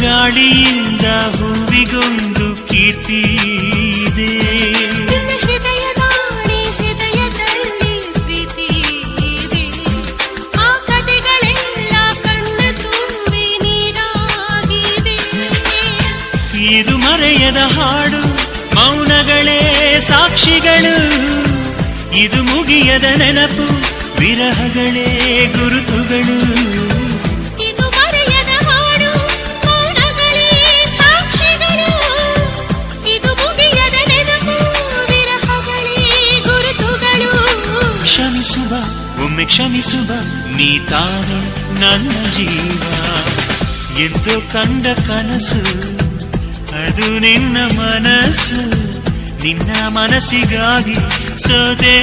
ಗಾಳಿಯಿಂದ ಹೂವಿಗೊಂದು ಕೀರ್ತಿ ಇದೆ. ನಿನ್ನ ಹೃದಯದಲ್ಲಿ ಪ್ರೀತಿ ಇದೆ. ಆ ಕಥೆಗಳೆಲ್ಲ ಕಣ್ಣ ತುಂಬಿ ನೀರಾಗಿದೆ. ಇದು ಮರೆಯದ ಹಾಡು ಮೌನಗಳೇ ಸಾಕ್ಷಿಗಳು. ಇದು ಮುಗಿಯದ ನೆನಪು ವಿರಹಗಳೇ ಗುರುತುಗಳು. ಕ್ಷಮಿಸುವ, ಒಮ್ಮೆ ಕ್ಷಮಿಸುವ, ನೀ ತಾನೆ ನನ್ನ ಜೀವ. ಎಂದು ಕಂಡ ಕನಸು, ಅದು ನಿನ್ನ ಮನಸ್ಸು ನಿನ್ನ ಮನಸ್ಸಿಗಾಗಿ ಸೋದೆ